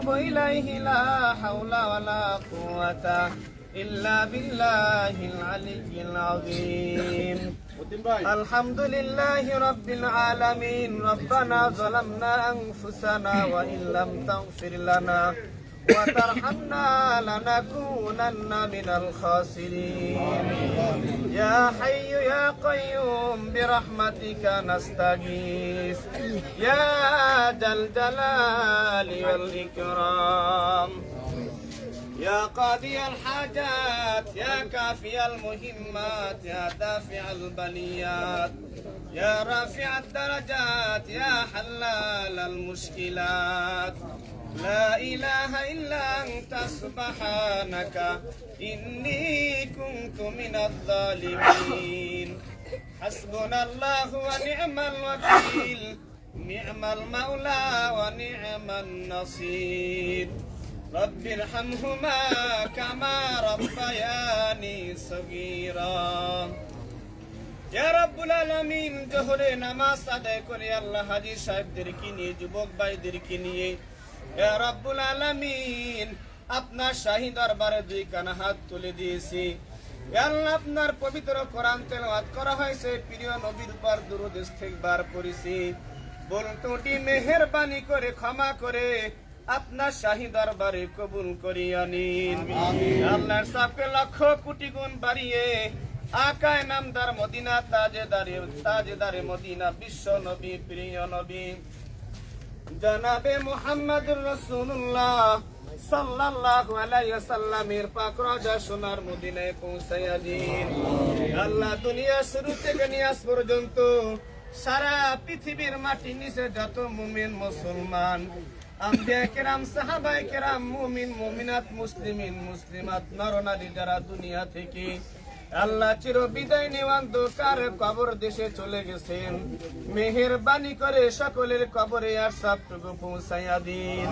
أتوب إليه لا حول ولا قوة إلا بالله العلي العظيم الحمد لله رب العالمين ربنا ظلمنا أنفسنا وإن لم تغفر لنا وترحمنا لنكونن من الخاسرين. يا حي يا قيوم برحمتك نستغيث. يا ذا الجلال والإكرام. يا قاضي الحاجات يا كافي المهمات يا دافع البليات يا رافع الدرجات يا حلال المشكلات. لا إله إلا أنت سبحانك إني كنت من الظالمين حسبنا الله ونعم الوكيل نعم المولى ونعم النصير رب ارحمهما كما ربياني صغيرا ইয়া রাব্বুল আলামিন জোহরে নামাজ আদায় করে আল্লাহ হাজী সাহেবদেরকে নিয়ে যুবক ভাইদেরকে নিয়ে ইয়া রাব্বুল আলামিন আপনার শাহী দরবারে দুই কানা হাত তুলে দিয়েছি। আল্লাহ আপনার পবিত্র কোরআন তেলাওয়াত করা হয়েছে প্রিয় নবীর উপর দুরূদ ইস্তিগফার করেছি। তোটি মেহেরবানি করে ক্ষমা করে আপনার শাহী দরবারে কবুল করিয়া নিন আল্লাহর সাথে লক্ষ কোটি গুণ বাড়িয়ে আকায় নামদার মদিনা তাজেদারে তাজেদারে মদিনা বিশ্ব নবী প্রিয় নবী। জনাবে মুহাম্মদুর রাসূলুল্লাহ সাল্লাল্লাহু আলাইহি ওয়াসাল্লামের পাক সোনার মদিনায় পৌঁছাইয়া দিন আল্লাহ দুনিয়া শুরু থেকে নিয়ে আজ পর্যন্ত সারা পৃথিবীর মাটি নিচে যত মুমিন মুসলমান, আম্বিয়া কেরাম, সাহাবায়ে কেরাম, মুমিন, মুমিনাত, মুসলিমিন, মুসলিমাত, নরনারী যারা দুনিয়া থেকে আল্লাহ চির বিদায় নেওয়ান দোকার কবর দেশে চলে গেছেন? মেহেরবানি করে সকলের কবরে আর সবটুকু পৌঁছাইয়া দিন।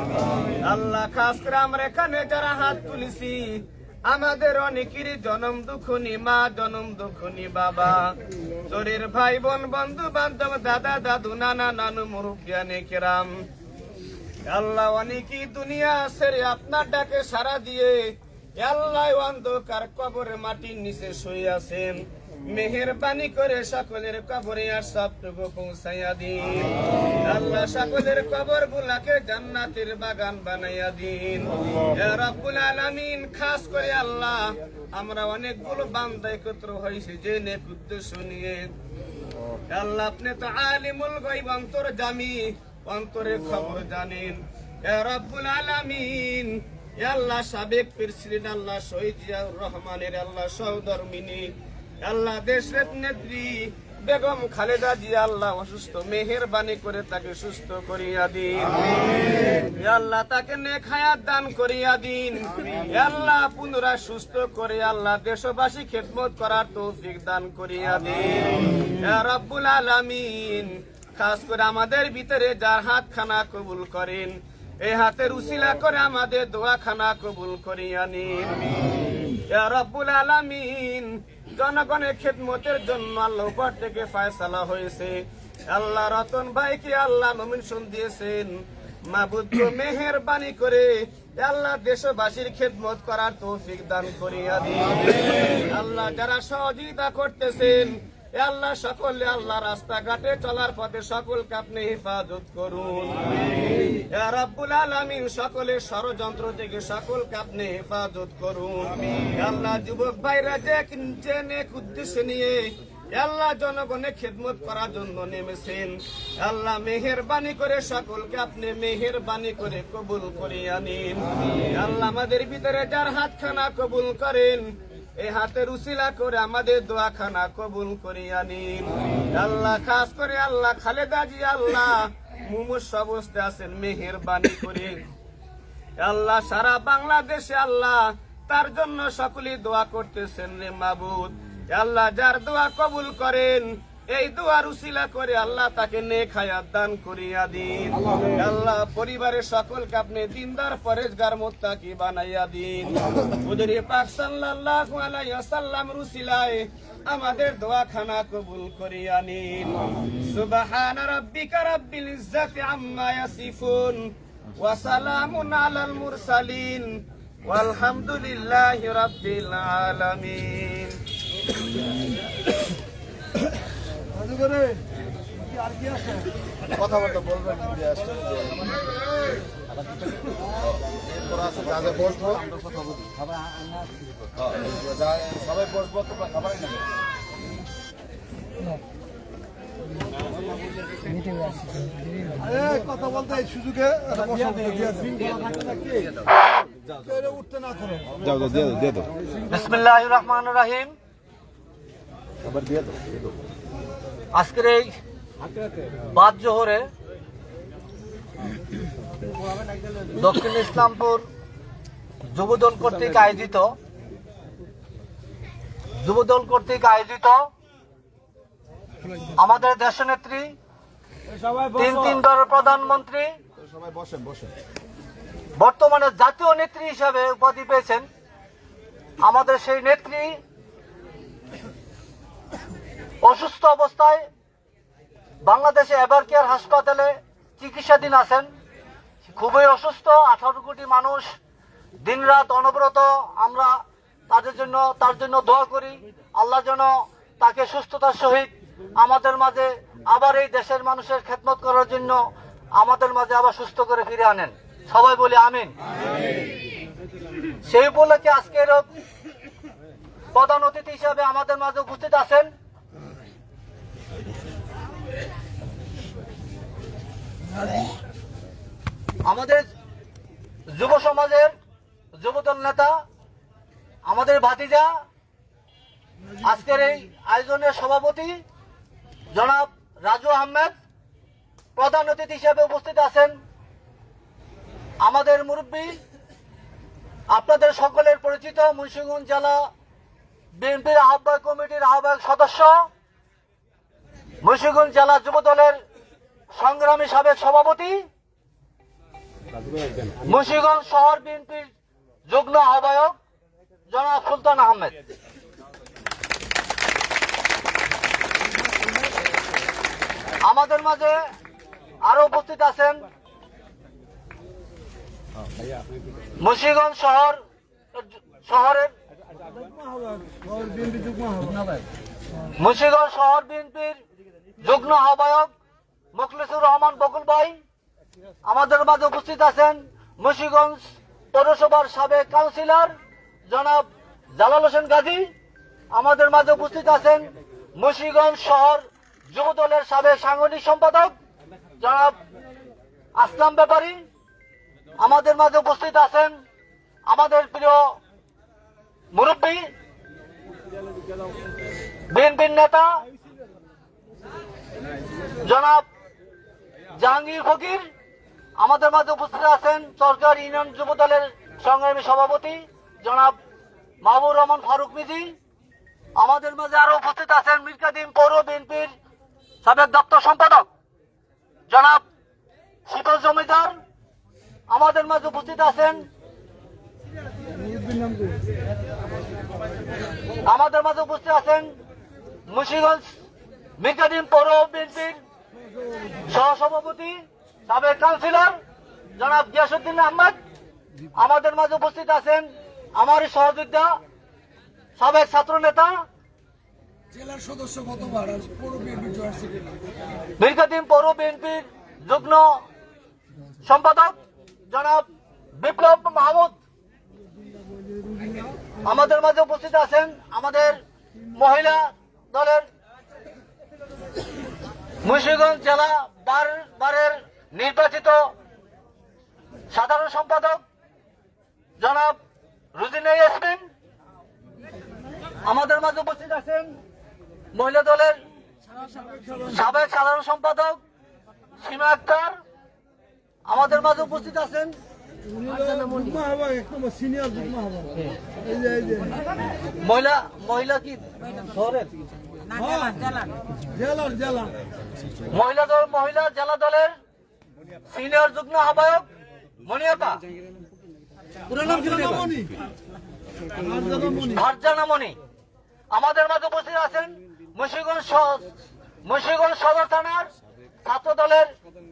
আল্লাহ খাস করে আমরা এখানে যারা হাত তুলেছি, আমাদের অনেকেরই জনম দুঃখনি, মা জনম দুঃখনি, বাবা। চোরের ভাই বোন বন্ধু বান্ধব দাদা, দাদু, নানা, নানু, মুরুব্বিয়ানে আল্লাহ অনেকই দুনিয়া ছেড়ে আপনার ডাকে সারা দিয়ে আল্লাহ অন্ধকার কবরে মাটির নিচে শুয়ে আছেন। মেহেরবানি করে সকলের কবরে আর সবটুকু পৌঁছাইয়া দিন। আল্লাহ সকলের কবর গুলাকে জান্নাতের বাগান বানাইয়া দিন। রাব্বুল আলামিন খাস করে আল্লাহ আমরা অনেকগুলো বান্দা একত্র হয়েছি যে নেক উদ্দেশ্য নিয়ে। আল্লাহ আপনি তো আলিমুল গায়ব অন্তর জামি অন্তরের খবর জানেন। রাব্বুল আলামিন আল্লাহ সাবেক প্রেসিডেন্ট আল্লাহ শহীদ জিয়াউর রহমানের আল্লাহ সহধর্মিনী আল্লাহ দেশের নেত্রী বেগম খালেদা জিয়া আল্লাহ অসুস্থ মেহেরবানি করে তাকে সুস্থ করিয়া দিন। আল্লাহ তাকে নেক হায়াত দান করিয়া দিন। আল্লাহ পুনরায় সুস্থ করে আল্লাহ দেশবাসী খেদমত করার তৌফিক দান করিয়া দিন। রাব্বুল আলামিন খাস করে আমাদের ভিতরে যার হাত খানা কবুল করেন এই হাতের উসিলা করে আমাদের দোয়াখানা কবুল করিয়া নিন। রাব্বুল আলামিন, জনগণের খেদমতের জন্য আল্লাহ থেকে ফায়সালা হয়েছে। আল্লাহ রতন ভাইকে আল্লাহ নমিনেশন দিয়েছেন। মাবুদ মেহেরবানি করে আল্লাহ দেশবাসীর খেদমত করার তৌফিক দান করিয়া দিন। আল্লাহ যারা সহযোগিতা করতেছেন আল্লাহ সকলে আল্লাহ রাস্তাঘাটে চলার পথে সকলকে আপনি হেফাজত করুন। রব্বুল আলামিন সকলের ষড়যন্ত্র থেকে সকলকে আপনি হেফাজত করুন। আল্লাহ যুবক ভাইরা যে নেক উদ্দেশ্য নিয়ে আল্লাহ জনগণের খেদমত করার জন্য নেমেছেন। আল্লাহ মেহেরবানি করে সকলকে আপনি মেহেরবানি করে কবুল করিয়া নিন আল্লাহ আমাদের ভিতরে যার হাতখানা কবুল করেন এই হাতের রুসিলা করে আমাদের দোয়াখানা কবুল করিয়া নিন। আল্লাহ, খাস করে আল্লাহ, খালেদা জি, আল্লাহ। মুমুষ অবস্থা আছেন, মেহেরবানি করে আল্লাহ, সারা বাংলাদেশে আল্লাহ, তার জন্য সকলেই দোয়া করতেছেন রে মাবুদ। আল্লাহ, যার দোয়া কবুল করেন এই দোয়ার উশিলা করে আল্লাহ তাকে নে খায়াত দান করিয়া দিন। আল্লাহ পরিবারের সকলকে আপনি দিনদার পরেজগার মোত্তা কি বানাইয়া দিন। হুজুরি পাক সাল্লাল্লাহু আলাইহি ওয়াসাল্লাম রুসিলায় আমাদের দোয়াখানা কবুল করিয়া নিন। সুবহান রাব্বিকা রাব্বিল ইজ্জাতি আম্মা ইয়াসিফুন ওয়া সালামুন আলাল মুরসালিন। ওয়ালহামদুলিল্লাহি রাব্বিল আলামিন। কথাবার্তা বলবেন যা যা বসবো হ্যাঁ, সবাই বসবো তোমরা খাবার নেবে। কথা বলতে এই সুযোগে বিসমিল্লাহ রহমান রাহিম। আবার দিয়ে দাও দিয়ে দাও। আজকের এই বাদ জোহরে দক্ষিণ ইসলামপুর যুবদল কর্তৃক আয়োজিত যুবদল কর্তৃক আয়োজিত আমাদের দেশনেত্রী, তিন তিনবারের প্রধানমন্ত্রী, বর্তমানে জাতীয় নেত্রী হিসাবে উপাধি পেয়েছেন আমাদের সেই নেত্রী অসুস্থ অবস্থায় বাংলাদেশে এবার কেয়ার হাসপাতালে চিকিৎসাধীন আছেন। খুবই অসুস্থ, আঠারো কোটি মানুষ। দিনরাত অনবরত আমরা তাদের জন্য, তার জন্য দোয়া করি। আল্লাহ যেন তাকে সুস্থতার সহিত আমাদের মাঝে আবার এই দেশের মানুষের খেদমত করার জন্য আমাদের মাঝে আবার সুস্থ করে ফিরে আনেন। সবাই বলি আমিন। সেই উপলক্ষে আজকের প্রধান অতিথি হিসাবে আমাদের মাঝে উপস্থিত আছেন আমাদের যুব সমাজের যুবদল নেতা, আমাদের ভাতিজা, আজকের এই আয়োজনের সভাপতি জনাব রাজু আহমেদ, প্রধান অতিথি হিসেবে উপস্থিত আছেন আমাদের মুরব্বী, আপনাদের সকলের পরিচিত মুন্সিগঞ্জ জেলা বিএনপির আহ্বায়ক কমিটির আহ্বায়ক সদস্য, মুন্সিগঞ্জ জেলা যুব দলের সংগ্রামী সাবেক সভাপতি, মুন্সিগঞ্জ শহর বিএনপির যুগ্ম আহ্বায়ক জনাব সুলতান আহমেদ। আমাদের মাঝে আরও উপস্থিত আছেন মুন্সিগঞ্জ শহর, শহরের মুন্সিগঞ্জ শহর বিএনপির যুগ্ম আহ্বায়ক মুখলিসুর রহমান বকুল ভাই আমাদের মাঝে উপস্থিত আছেন মুন্সিগঞ্জ পৌরসভার সাবেক কাউন্সিলর জনাব জালাল হোসেন গাজী। আমাদের মাঝে উপস্থিত আছেন মুন্সিগঞ্জ শহর যুব দলের সাবেক সাংগঠনিক সম্পাদক জনাব আসলাম ব্যাপারী। আমাদের মাঝে উপস্থিত আছেন আমাদের প্রিয় মুরব্বী, বিএনপির নেতা জনাব জাহাঙ্গীর ফকির, আমাদের মাঝে উপস্থিত আছেন সরকার ইউনিয়ন যুব দলের সংগ্রামী সভাপতি জনাব মাহবুর রহমান ফারুক মিজি। আমাদের মাঝে আরও উপস্থিত আছেন মির্কাদিম পৌর বিএনপির সাবেক দপ্তর সম্পাদক জনাব শীতল জমিদার। আমাদের মাঝে উপস্থিত আছেন আমাদের মাঝে উপস্থিত আছেন মুন্সিগঞ্জ মির্কাদিম পৌর বিএনপির সহসভাপতি সাবেক কাউন্সিলর জনাব গিয়াসুদ্দিন আহমদ আমাদের মাঝে উপস্থিত আছেন আমার সহযোদ্ধা সাবেক ছাত্র নেতা। জেলার সদস্য দীর্ঘদিন পৌর বিএনপির যুগ্ম সম্পাদক জনাব বিপ্লব মাহমুদ। আমাদের মাঝে উপস্থিত আছেন আমাদের মহিলা দলের মুন্সিগঞ্জ জেলা বার বারের নির্বাচিত সাধারণ সম্পাদক জনাব রুজিনা ইয়াসমিন। আমাদের মাঝে উপস্থিত আছেন মহিলা দলের সাবেক সাধারণ সম্পাদক সীমা আক্তার। আমাদের মাঝে উপস্থিত আছেন মহিলা মহিলা কি? শহরের জেলার। জেলা মহিলা দল, মহিলা জেলা দলের সিনিয়র যুগ্ম আহ্বায়ক মনিয়াপা পুরো নাম কি মনি আর জনমনি ফারজানা মনি আমাদের মাঝে উপস্থিত আছেন মুন্সিগঞ্জ মুন্সিগঞ্জ সদর থানার ছাত্র দলের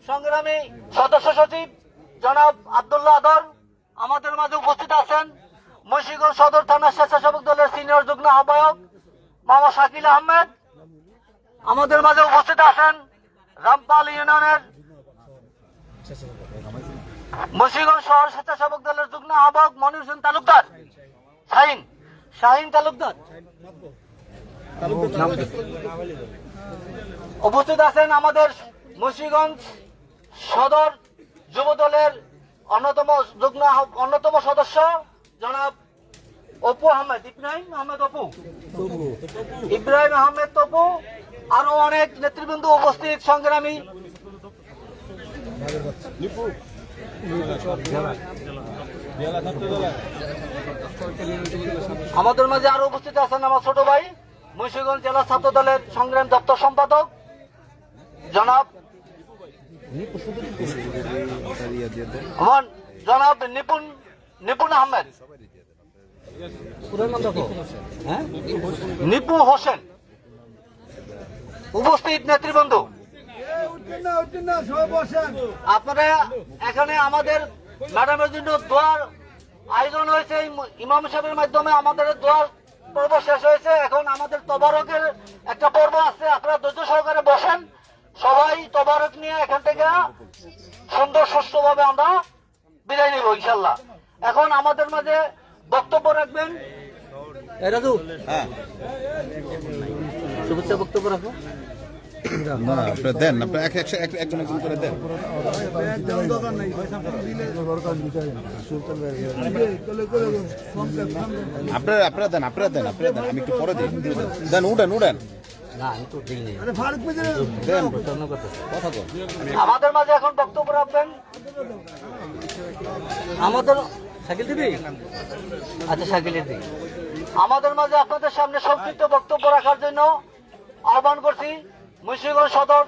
সংগ্রামী সদস্য সচিব জনাব আব্দুল্লাহ আদর। আমাদের মাঝে উপস্থিত আছেন মুন্সিগঞ্জ সদর থানার স্বেচ্ছাসেবক দলের সিনিয়র যুগ্ম আহ্বায়ক মামা শাকিল আহমেদ। আমাদের মাঝে উপস্থিত আছেন রামপাল ইউনিয়নের মুন্সিগঞ্জ শহর স্বেচ্ছাসেবক দলের যুগ্ম আহ্বায়ক মনির হোসেন তালুকদার। শাহিন শাহিন তালুকদার। উপস্থিত আছেন আমাদের মুন্সিগঞ্জ সদর যুব দলের অন্যতম যুগ্ম অন্যতম সদস্য জনাব অপু আহমেদ ইব্রাহিম আহমেদ অপু। ইব্রাহিম আহমেদ তপু আরও অনেক নেতৃবৃন্দ উপস্থিত সংগ্রামী। আমাদের মাঝে আরও উপস্থিত আছেন আমার ছোট ভাই মুন্সিগঞ্জ জেলা ছাত্র দলের সংগ্রাম দপ্তর সম্পাদক। জনাব আমার জনাব নিপুণ নিপুণ আহমেদ। হ্যাঁ? নিপু হোসেন। উপস্থিত নেতৃবৃন্দ। আপনারা এখানে আমাদের ম্যাডামের জন্য দোয়ার আয়োজন হয়েছে ইমাম সাহেবের মাধ্যমে আমাদের দোয়ার পর্ব শেষ হয়েছে। এখন আমাদের তবারকের একটা পর্ব আছে আপনারা ধৈর্য সহকারে বসেন। সবাই তবারক নিয়ে এখান থেকে সুন্দর সুস্থভাবে আমরা বিদায় নিব ইনশাল্লাহ এখন আমাদের মাঝে বক্তব্য রাখবেন। রাজু। হ্যাঁ। শুভেচ্ছা বক্তব্য রাখো। না আপনারা দেন আপনারা এক এক এক- একজন একজন করে দেন। আপনারা আপনারা দেন আপনারা দেন আপনারা দেন আমি একটু পরে দিই। দেন উঠেন উঠেন। না আমি তো দিই আরে ফারুক ভাই যে- দেন। আমাদের মাঝে এখন বক্তব্য রাখবেন। আমাদের সাইকেল দিবি আচ্ছা সাইকেলের দিই আমাদের মাঝে আপনাদের সামনে সংক্ষিপ্ত বক্তব্য রাখার জন্য আহ্বান করছি মুন্সিগঞ্জ সদর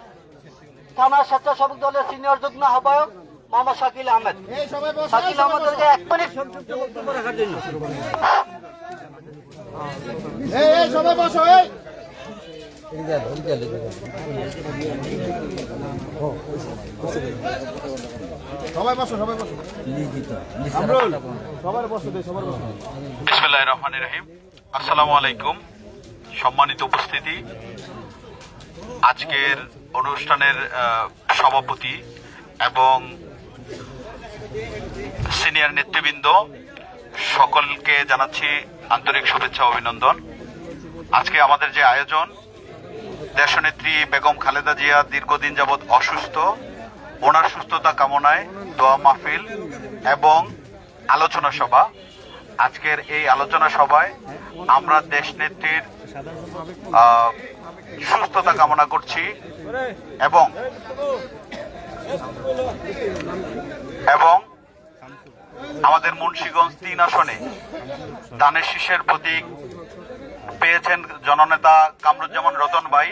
থানা স্বেচ্ছাসেবক দলের সিনিয়র যুগ্ম আহ্বায়ক মোহাম্মদ শাকিল আহমেদ। শাকিল আহমেদকে এক মিনিট। রাখার জন্য এই এই সবাই বসো সবাই বসো সবাই বসো। সবার বসো সবার বসো। রহমান রহিম। আসসালামু আলাইকুম। সম্মানিত উপস্থিতি। আজকের অনুষ্ঠানের সভাপতি এবং সিনিয়র নেতৃবৃন্দ, সকলকে জানাচ্ছি আন্তরিক শুভেচ্ছা অভিনন্দন। আজকে আমাদের যে আয়োজন, দেশনেত্রী বেগম খালেদা জিয়া দীর্ঘদিন যাবৎ অসুস্থ, ওনার সুস্থতা কামনায় দোয়া মাহফিল এবং আলোচনা সভা। আজকের এই আলোচনা সভায় আমরা দেশনেত্রীর আহ, সুস্থতা কামনা করছি এবং এবং আমাদের মুন্সীগঞ্জ তিন আসনে দানের শীষের প্রতীক পেয়েছেন জননেতা কামরুজ্জামান রতন ভাই।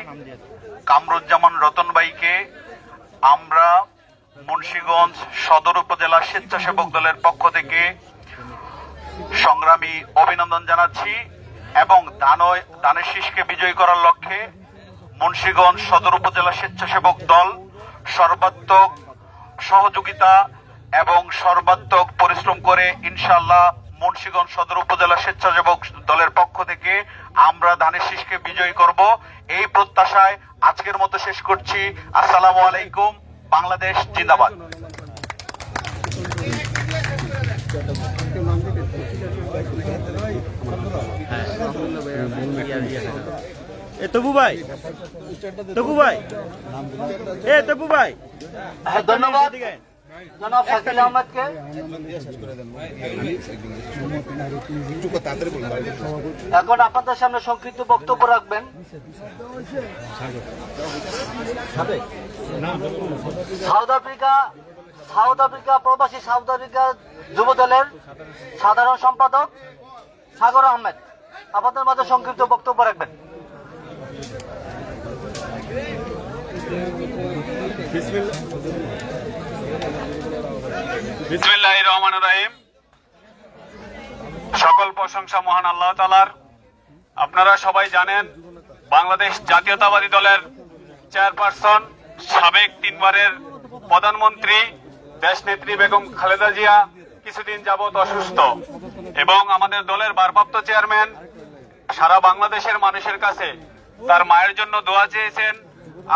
কামরুজ্জামান রতন ভাইকে আমরা মুন্সীগঞ্জ সদর উপজেলা স্বেচ্ছাসেবক দলের পক্ষ থেকে সংগ্রামী অভিনন্দন জানাচ্ছি এবং দানয় দানের শীষকে বিজয়ী করার লক্ষ্যে মুন্সিগঞ্জ সদর উপজেলা স্বেচ্ছাসেবক দল সর্বাত্মক সহযোগিতা এবং সর্বাত্মক পরিশ্রম করে ইনশাল্লাহ মুন্সিগঞ্জ সদর উপজেলা স্বেচ্ছাসেবক দলের পক্ষ থেকে আমরা ধানের শীষকে বিজয়ী করব। এই প্রত্যাশায় আজকের মতো শেষ করছি। আসসালামু আলাইকুম। বাংলাদেশ জিন্দাবাদ। তবু ভাই। তবু ভাই। এ তবু ভাই। হ্যাঁ, ধন্যবাদ। এখন আপনাদের সামনে সংক্ষিপ্ত বক্তব্য রাখবেন। সাউথ আফ্রিকা সাউথ আফ্রিকা প্রবাসী সাউথ আফ্রিকা যুব দলের সাধারণ সম্পাদক সাগর আহমেদ। আপনাদের মাঝে সংক্ষিপ্ত বক্তব্য রাখবেন। রহমান রাহিম। সকল প্রশংসা মহান আল্লাহ তালার আপনারা সবাই জানেন, বাংলাদেশ জাতীয়তাবাদী দলের চেয়ারপারসন, সাবেক তিনবারের প্রধানমন্ত্রী, দেশনেত্রী বেগম খালেদা জিয়া কিছুদিন যাবৎ অসুস্থ। এবং আমাদের দলের ভারপ্রাপ্ত চেয়ারম্যান সারা বাংলাদেশের মানুষের কাছে তার মায়ের জন্য দোয়া চেয়েছেন।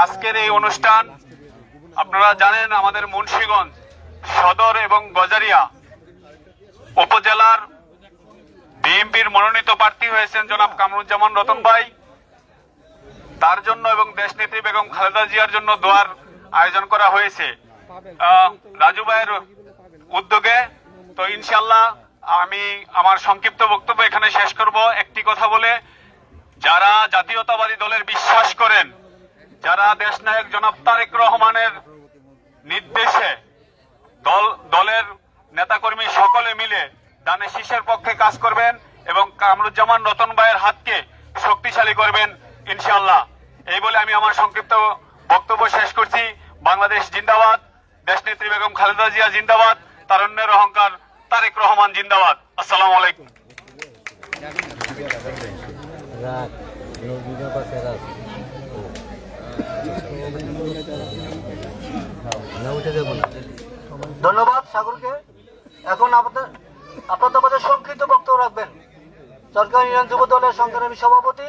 আজকের এই অনুষ্ঠান, আপনারা জানেন আমাদের মুন্সীগঞ্জ সদর এবং গজারিয়া উপজেলার বিএনপির মনোনীত প্রার্থী হয়েছেন জনাব কামরুজ্জামান রতন ভাই। তার জন্য এবং দেশনেত্রী বেগম খালেদা জিয়ার জন্য দোয়ার আয়োজন করা হয়েছে। রাজু ভাইয়ের উদ্যোগে তো ইনশাল্লাহ আমি আমার সংক্ষিপ্ত বক্তব্য এখানে শেষ করব। একটি কথা বলে, যারা জাতীয়তাবাদী দলের বিশ্বাস করেন যারা দেশনায়ক জনাব তারেক রহমানের নির্দেশে দল, দলের নেতাকর্মী সকলে মিলে দানে শীষের পক্ষে কাজ করবেন এবং কামরুজ্জামান রতন ভাইয়ের হাতকে শক্তিশালী করবেন ইনশাল্লাহ এই বলে আমি আমার সংক্ষিপ্ত বক্তব্য শেষ করছি। বাংলাদেশ জিন্দাবাদ দেশনেত্রী বেগম খালেদা জিয়া জিন্দাবাদ, তারণ্যের অহংকার তারেক রহমান জিন্দাবাদ। আসসালামু আলাইকুম। ধন্যবাদ সাগরকে। এখন আপনাদের আপনাদের সংক্ষিপ্ত বক্তব্য রাখবেন। সরকারি ইউনিয়ন যুব দলের সংগ্রামী সভাপতি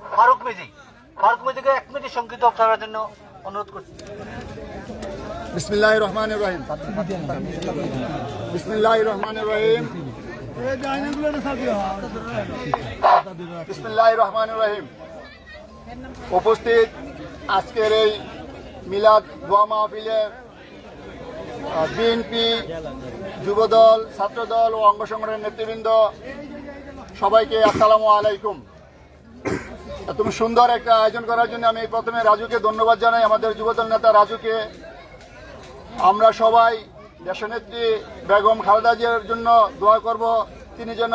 ফারুক মিজি। ফারুক মিজিকে এক মিনিট সংক্ষিপ্ত বক্তব্যের জন্য অনুরোধ করছি। বিসমিল্লাহ রহমান রহিম। বিসমিল্লাহ রহমান রহিম। বিসমিল্লাহ রহমান রহিম। উপস্থিত আজকের এই মিলাদ দোয়া মাহফিলে বিএনপি যুবদল, ছাত্রদল ও অঙ্গ সংগঠনের নেতৃবৃন্দ, সবাইকে আসসালামু আলাইকুম। তুমি সুন্দর একটা আয়োজন করার জন্য আমি প্রথমে রাজুকে ধন্যবাদ জানাই, আমাদের যুবদল নেতা রাজুকে। আমরা সবাই দেশনেত্রী বেগম খালেদা জিয়ার জন্য দোয়া করব, তিনি যেন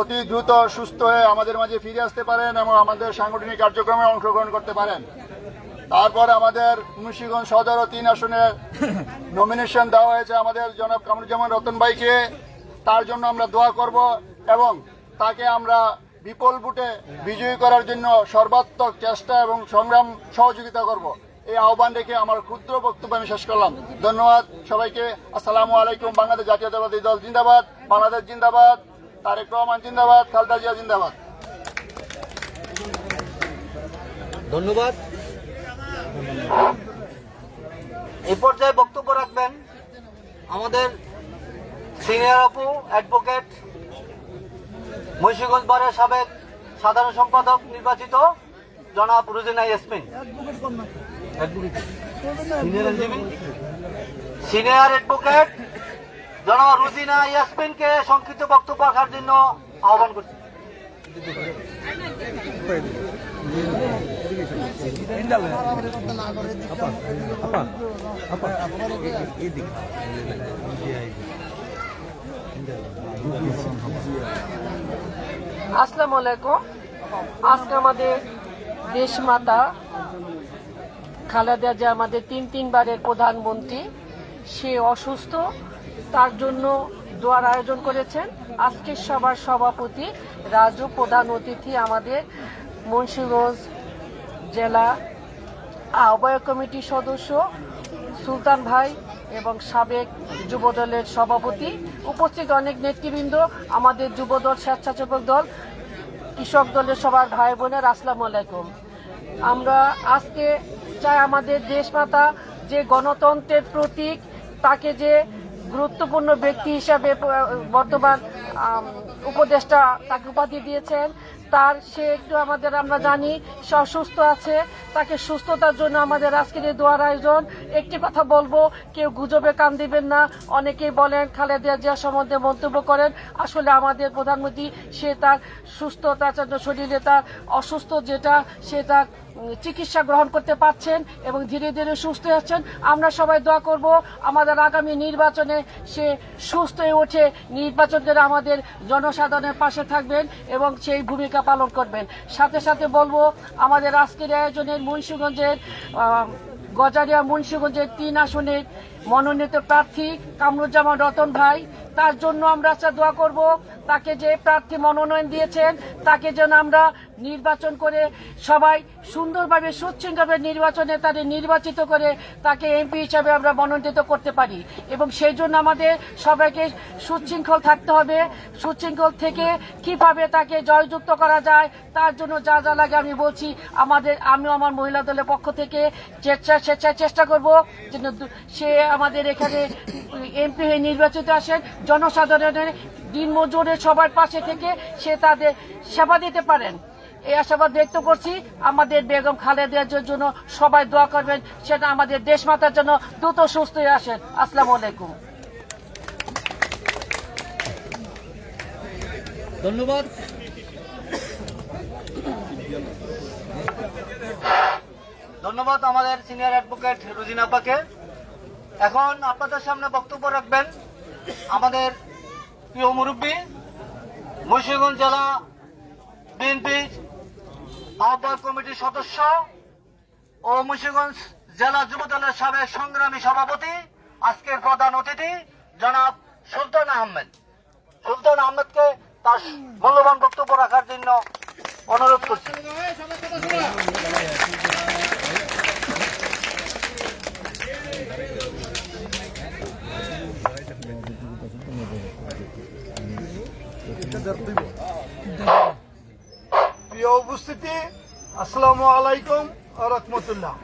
অতি দ্রুত সুস্থ হয়ে আমাদের মাঝে ফিরে আসতে পারেন এবং আমাদের সাংগঠনিক কার্যক্রমে অংশগ্রহণ করতে পারেন। তারপর আমাদের মুন্সিগঞ্জ সদর ও তিন আসনে নমিনেশন দেওয়া হয়েছে আমাদের জনাব কামরুজ্জামান রতন ভাইকে। তার জন্য আমরা দোয়া করব এবং তাকে আমরা বিপুল বুটে বিজয়ী করার জন্য সর্বাত্মক চেষ্টা এবং সংগ্রাম সহযোগিতা করব। এই আহ্বান রেখে আমার ক্ষুদ্র বক্তব্য আমি শেষ করলাম। ধন্যবাদ সবাইকে। আসসালামু আলাইকুম। বাংলাদেশ জাতীয়তাবাদী দল জিন্দাবাদ। বাংলাদেশ জিন্দাবাদ। তারেক রহমান জিন্দাবাদ খালদা জিয়া জিন্দাবাদ। ধন্যবাদ। এই পর্যায়ে বক্তব্য রাখবেন আমাদের সিনিয়র আপু অ্যাডভোকেট মুন্সিগঞ্জ বারের সাবেক সাধারণ সম্পাদক নির্বাচিত জনাব রুজিনা ইয়াসমিন। সিনিয়র অ্যাডভোকেট জনাব রুজিনা ইয়াসমিনকে সংক্ষিপ্ত বক্তব্য রাখার জন্য আহ্বান করছি। আসসালামু আলাইকুম। আজকে আমাদের দেশমাতা খালেদা যে আমাদের তিন তিনবারের প্রধানমন্ত্রী। সে অসুস্থ তার জন্য দোয়ার আয়োজন করেছেন। আজকের সবার সভাপতি রাজু প্রধান অতিথি আমাদের মুন্সিগঞ্জ জেলা আহ্বায়ক কমিটির সদস্য সুলতান ভাই এবং সাবেক যুবদলের সভাপতি। উপস্থিত অনেক নেতৃবৃন্দ, আমাদের যুবদল, স্বেচ্ছাসেবক দল, কৃষক দলের সবার ভাই বোনের, আসসালামু আলাইকুম। আমরা আজকে চাই আমাদের দেশমাতা যে গণতন্ত্রের প্রতীক, তাকে যে গুরুত্বপূর্ণ ব্যক্তি হিসাবে বর্তমান উপদেষ্টা তাকে উপাধি দিয়েছেন। তার, সে একটু আমাদের, আমরা জানি, সে অসুস্থ আছে। তাকে সুস্থতার জন্য আমাদের আজকের এই দোয়ার আয়োজন। একটি কথা বলব, কেউ গুজবে কান দিবেন না। অনেকেই বলেন, খালেদা জিয়া সম্বন্ধে মন্তব্য করেন। আসলে আমাদের প্রধানমন্ত্রী, সে তার সুস্থতার জন্য শরীরে তার অসুস্থ যেটা, সে তার চিকিৎসা গ্রহণ করতে পারছেন এবং ধীরে ধীরে সুস্থ হচ্ছেন আমরা সবাই দোয়া করব আমাদের আগামী নির্বাচনে সে সুস্থ হয়ে ওঠে নির্বাচন করে আমাদের জনসাধারণের পাশে থাকবেন এবং সেই ভূমিকা পালন করবেন। সাথে সাথে বলব, আমাদের আজকের আয়োজনের মুন্সীগঞ্জের গজারিয়া মুন্সীগঞ্জের তিন আসনের মনোনীত প্রার্থী কামরুজ্জামান রতন ভাই। তার জন্য আমরা আচ্ছা দোয়া করব তাকে যে প্রার্থী মনোনয়ন দিয়েছেন, তাকে যেন আমরা নির্বাচন করে সবাই সুন্দরভাবে সুশৃঙ্খলভাবে নির্বাচনে তাদের নির্বাচিত করে তাকে এমপি হিসাবে আমরা মনোনীত করতে পারি। এবং সেই জন্য আমাদের সবাইকে সুশৃঙ্খল থাকতে হবে। সুশৃঙ্খল থেকে কীভাবে তাকে জয়যুক্ত করা যায়, তার জন্য যা যা লাগে আমি বলছি। আমাদের, আমিও আমার মহিলা দলের পক্ষ থেকে চেষ্টা স্বেচ্ছায় চেষ্টা করব যেন সে আমাদের এখানে এমপি হয়ে নির্বাচিত আসেন। জনসাধারণের দিনমজুরের সবার পাশে থেকে সে তাদের সেবা দিতে পারেন। এই আশাবাদ ব্যক্ত করছি আমাদের বেগম খালেদার জন্য সবাই দোয়া করবেন সেটা আমাদের দেশমাতার জন্য দ্রুত সুস্থ হয়ে আসেন। আসসালামু আলাইকুম। ধন্যবাদ। ধন্যবাদ আমাদের সিনিয়র অ্যাডভোকেট রুজিনা আপাকে। এখন আপনাদের সামনে বক্তব্য রাখবেন আমাদের প্রিয় মুরব্বী, মুন্সিগঞ্জ জেলা বিএনপির আহ্বায়ক কমিটির সদস্য ও মুন্সিগঞ্জ জেলা যুব দলের সাবেক সংগ্রামী সভাপতি, আজকের প্রধান অতিথি, জনাব সুলতান আহমেদ। সুলতান আহমেদকে তার মূল্যবান বক্তব্য রাখার জন্য অনুরোধ করছি। প্রিয় উপস্থিতি আসসালামু আলাইকুম রহমতুল্লাহ।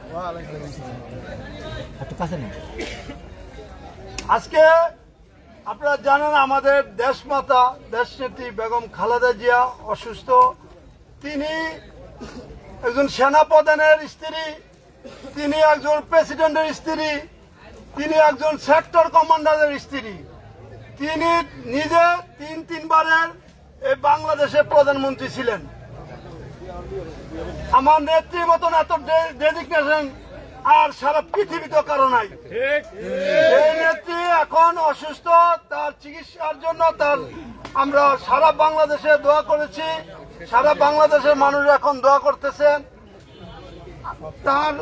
আজকে আপনারা জানেন আমাদের দেশমাতা দেশনেত্রী বেগম খালেদা জিয়া অসুস্থ। তিনি একজন সেনাপ্রধানের স্ত্রী তিনি একজন প্রেসিডেন্টের স্ত্রী তিনি একজন সেক্টর কমান্ডারের স্ত্রী। তিনি নিজে তিন তিনবারের এই বাংলাদেশের প্রধানমন্ত্রী ছিলেন। আমার নেত্রীর মতন এত ডেডিকেশন আর সারা পৃথিবীতে কারও নাই। এই নেত্রী এখন অসুস্থ তার চিকিৎসার জন্য তার আমরা সারা বাংলাদেশে দোয়া করেছি। সারা বাংলাদেশের মানুষ এখন দোয়া করতেছেন তার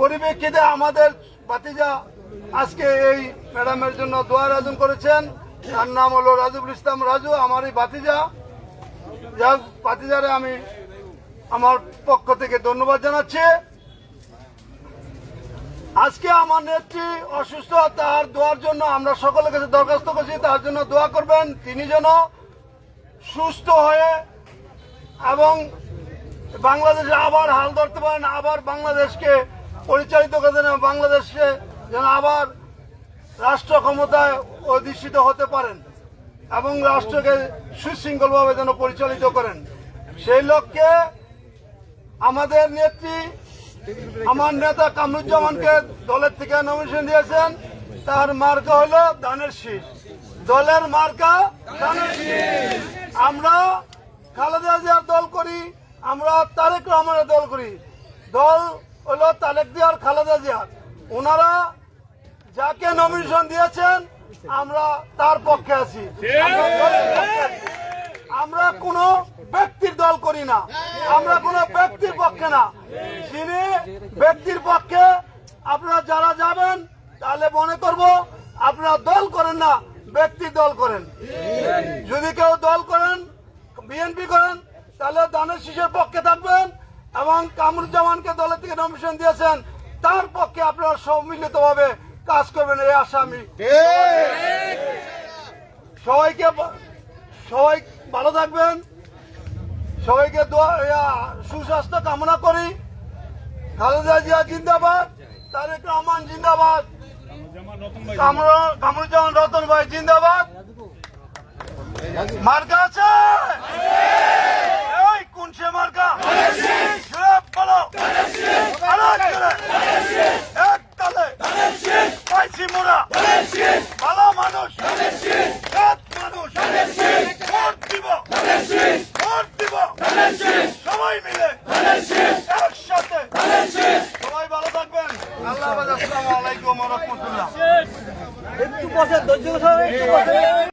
পরিপ্রেক্ষিতে আমাদের বাতিজা আজকে এই ম্যাডামের জন্য দোয়ার আয়োজন করেছেন। তার নাম হলো রাজুল ইসলাম রাজু আমার এই বাতিজা হোক, বাতিজারে আমি আমার পক্ষ থেকে ধন্যবাদ জানাচ্ছি। আজকে আমার নেত্রী অসুস্থ তার দোয়ার জন্য আমরা সকলের কাছে দরখাস্ত করছি তার জন্য দোয়া করবেন তিনি যেন সুস্থ হয়ে এবং বাংলাদেশে আবার হাল ধরতে পারেন আবার বাংলাদেশকে পরিচালিত পারেন বাংলাদেশে যেন আবার রাষ্ট্র ক্ষমতায় অধিষ্ঠিত হতে পারেন এবং রাষ্ট্রকে সুশৃঙ্খলভাবে যেন পরিচালিত করেন। সেই লক্ষ্যে আমাদের নেত্রী, আমার নেতা কামরুজ্জামানকে দলের থেকে নমিনেশন দিয়েছেন। তার মার্কা হলো ধানের শীষ। দলের মার্কা ধানের শীষ। আমরা খালেদা জিয়ার দল করি, আমরা তারেক রহমানের দল করি। দল হলো তারেক জিয়ার খালেদা জিয়ার ওনারা যাকে নমিনেশন দিয়েছেন, আমরা তার পক্ষে আছি। আমরা কোনো ব্যক্তির দল করি না। আমরা কোনো ব্যক্তির পক্ষে না। যিনি ব্যক্তির পক্ষে, আপনারা যারা যাবেন, তাহলে মনে করব, আপনারা দল করেন না, ব্যক্তির দল করেন। যদি কেউ দল করেন, বিএনপি করেন, তাহলে দানের শিশের পক্ষে থাকবেন এবং কামরুজ্জামানকে দলের থেকে নমিশন দিয়েছেন, তার পক্ষে আপনারা সম্মিলিতভাবে কাজ করবেন এই আসামি। সবাইকে সবাই ভালো থাকবেন। সবাইকে সুস্বাস্থ্য কামনা করি। খালেদা জিয়া জিন্দাবাদ, তারেক রহমান জিন্দাবাদ। কামরু- কামরুজ্জামান রতন ভাই জিন্দাবাদ। মার্কা আছে? এই, কোন সে মার্কা? জোরে বলো। পাইছি মোরা। ভালো মানুষ। মানুষ। ভোট দিব। ভোট দিব। সবাই মিলে একসাথে। সবাই ভালো থাকবেন। আল্লাহ আসসালামু আলাইকুম রাহমাতুল্লাহ। একটু বসে ধৈর্য